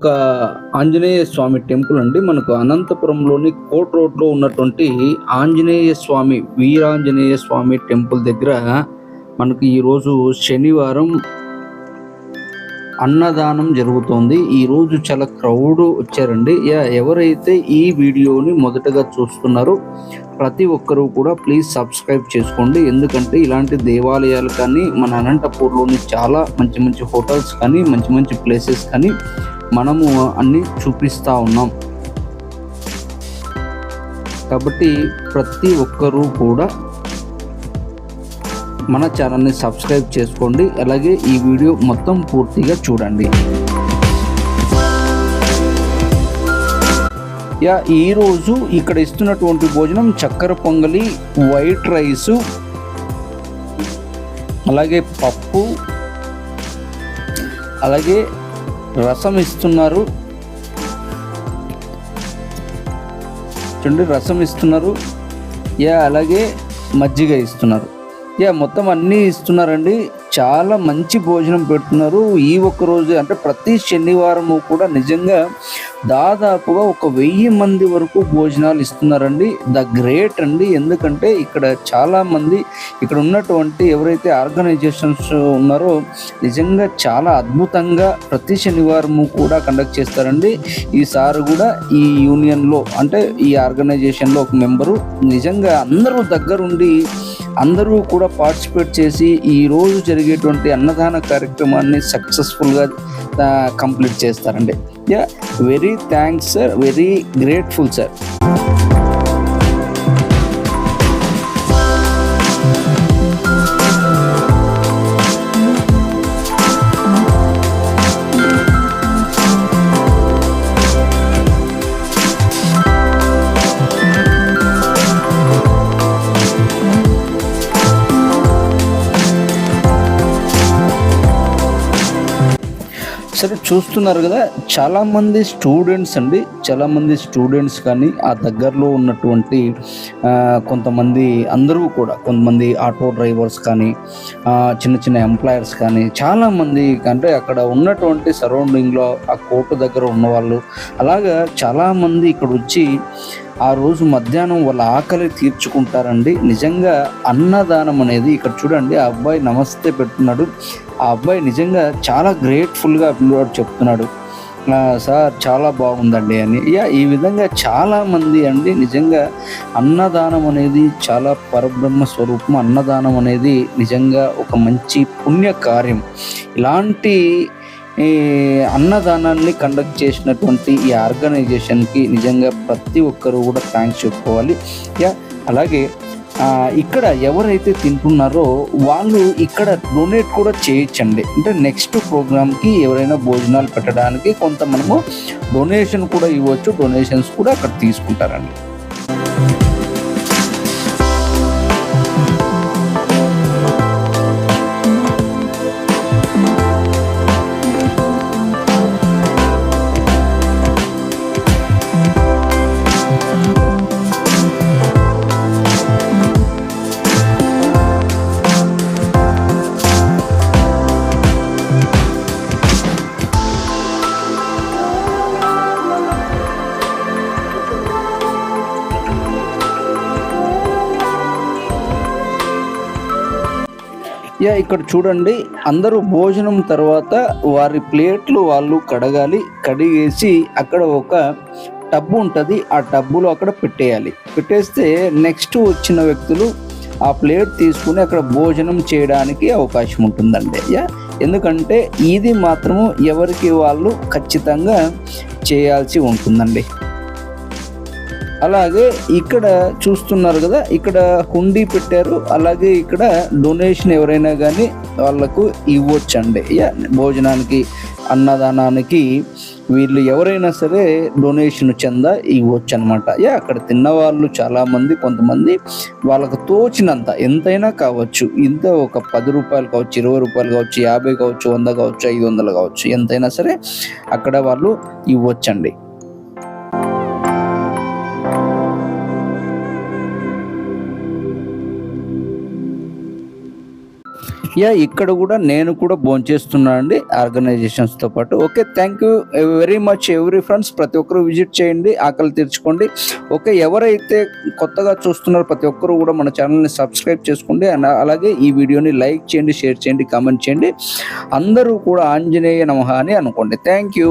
ఒక ఆంజనేయ స్వామి టెంపుల్ అండి. మనకు అనంతపురంలోని కోట్ రోడ్లో ఉన్నటువంటి ఆంజనేయ స్వామి వీరాంజనేయ స్వామి టెంపుల్ దగ్గర మనకు ఈరోజు శనివారం అన్నదానం జరుగుతోంది. ఈరోజు చాలా క్రౌడ్ వచ్చారండి. యా ఎవరైతే ఈ వీడియోని మొదటగా చూస్తున్నారో ప్రతి ఒక్కరూ కూడా ప్లీజ్ సబ్స్క్రైబ్ చేసుకోండి. ఎందుకంటే ఇలాంటి దేవాలయాలు కానీ మన అనంతపూర్లోని చాలా మంచి మంచి హోటల్స్ కానీ మంచి మంచి ప్లేసెస్ కానీ మనము అన్నీ చూపిస్తూ ఉన్నాం. కాబట్టి ప్రతి ఒక్కరూ కూడా మన ఛానల్ని సబ్స్క్రైబ్ చేసుకోండి. అలాగే ఈ వీడియో మొత్తం పూర్తిగా చూడండి. యా ఈరోజు ఇక్కడ ఇస్తున్నటువంటి భోజనం చక్కెర పొంగలి వైట్ రైసు అలాగే పప్పు అలాగే రసం ఇస్తున్నారు. చూడండి రసం ఇస్తున్నారు. యా అలాగే మజ్జిగ ఇస్తున్నారు. యా మొత్తం అన్నీ ఇస్తున్నారండి. చాలా మంచి భోజనం పెడుతున్నారు. ఈ ఒక్క రోజు అంటే ప్రతి శనివారము కూడా నిజంగా దాదాపుగా ఒక వెయ్యి మంది వరకు భోజనాలు ఇస్తున్నారండి. ద గ్రేట్ అండి. ఎందుకంటే ఇక్కడ చాలా మంది ఇక్కడ ఉన్నటువంటి ఎవరైతే ఆర్గనైజేషన్స్ ఉన్నారో నిజంగా చాలా అద్భుతంగా ప్రతి శనివారము కూడా కండక్ట్ చేస్తారండి. ఈసారి కూడా ఈ యూనియన్లో అంటే ఈ ఆర్గనైజేషన్లో ఒక మెంబరు. నిజంగా అందరూ దగ్గరుండి అందరూ కూడా పార్టిసిపేట్ చేసి ఈరోజు జరిగేటువంటి అన్నదాన కార్యక్రమాన్ని సక్సెస్ఫుల్గా కంప్లీట్ చేస్తారండి. Yeah very thanks sir very grateful sir సరే చూస్తున్నారు కదా చాలా మంది స్టూడెంట్స్ అండి చాలా మంది స్టూడెంట్స్ కానీ ఆ దగ్గరలో ఉన్నటువంటి కొంతమంది అందరూ కూడా కొంతమంది ఆటో డ్రైవర్స్ కానీ చిన్న చిన్న ఎంప్లాయర్స్ కానీ చాలా మంది అంటే అక్కడ ఉన్నటువంటి సరౌండింగ్లో ఆ కోర్టు దగ్గర ఉన్నవాళ్ళు అలాగా చాలా మంది ఇక్కడ వచ్చి ఆ రోజు మధ్యాహ్నం వాళ్ళ ఆకలి తీర్చుకుంటారండి. నిజంగా అన్నదానం అనేది ఇక్కడ చూడండి ఆ అబ్బాయి నమస్తే పెట్టున్నాడు. ఆ అబ్బాయి నిజంగా చాలా గ్రేట్ఫుల్గా పిల్లవాడు చెప్తున్నాడు. సార్ చాలా బాగుందండి అని. యా ఈ విధంగా చాలామంది అండి నిజంగా అన్నదానం అనేది చాలా పరబ్రహ్మ స్వరూపం. అన్నదానం అనేది నిజంగా ఒక మంచి పుణ్య కార్యం ఇలాంటి ఈ అన్నదానాన్ని కండక్ట్ చేసినటువంటి ఈ ఆర్గనైజేషన్కి నిజంగా ప్రతి ఒక్కరూ కూడా థ్యాంక్స్ చెప్పుకోవాలి. యా అలాగే ఇక్కడ ఎవరైతే తింటున్నారో వాళ్ళు ఇక్కడ డొనేట్ కూడా చేయొచ్చండి. అంటే నెక్స్ట్ ప్రోగ్రామ్కి ఎవరైనా భోజనాలు పెట్టడానికి కొంత మనము డొనేషన్ కూడా ఇవ్వచ్చు డొనేషన్స్ కూడా అక్కడ తీసుకుంటారండి. యా ఇక్కడ చూడండి. అందరూ భోజనం తర్వాత వారి ప్లేట్లు వాళ్ళు కడగాలి. కడిగేసి అక్కడ ఒక టబ్బు ఉంటుంది. ఆ టబ్బులో అక్కడ పెట్టేయాలి. పెట్టేస్తే నెక్స్ట్ వచ్చిన వ్యక్తులు ఆ ప్లేట్ తీసుకుని అక్కడ భోజనం చేయడానికి అవకాశం ఉంటుందండి. యా ఎందుకంటే ఇది మాత్రము ఎవరికి వాళ్ళు ఖచ్చితంగా చేయాల్సి ఉంటుందండి. అలాగే ఇక్కడ చూస్తున్నారు కదా ఇక్కడ హుండీ పెట్టారు. అలాగే ఇక్కడ డొనేషన్ ఎవరైనా కానీ వాళ్ళకు ఇవ్వచ్చండి. యా భోజనానికి అన్నదానానికి వీళ్ళు ఎవరైనా సరే డొనేషన్ చందా ఇవ్వచ్చు అనమాట యా అక్కడ తిన్న వాళ్ళు చాలామంది కొంతమంది వాళ్ళకు తోచినంత ఎంతైనా కావచ్చు. ఇంత ఒక పది రూపాయలు కావచ్చు ఇరవై రూపాయలు కావచ్చు యాభై కావచ్చు వంద కావచ్చు ఐదు వందలు కావచ్చు ఎంతైనా సరే అక్కడ వాళ్ళు ఇవ్వచ్చండి. యా ఇక్కడ కూడా నేను కూడా భోంచేస్తున్నాను అండి ఆర్గనైజేషన్స్తో పాటు. Okay thank you very much every friends ప్రతి ఒక్కరు విజిట్ చేయండి ఆకలి తీర్చుకోండి. ఓకే ఎవరైతే కొత్తగా చూస్తున్నారో ప్రతి ఒక్కరు కూడా మన ఛానల్ని సబ్స్క్రైబ్ చేసుకోండి. అండ్ అలాగే ఈ వీడియోని లైక్ చేయండి షేర్ చేయండి కామెంట్ చేయండి. అందరూ కూడా ఆంజనేయ నమహ అని అనుకోండి. Thank you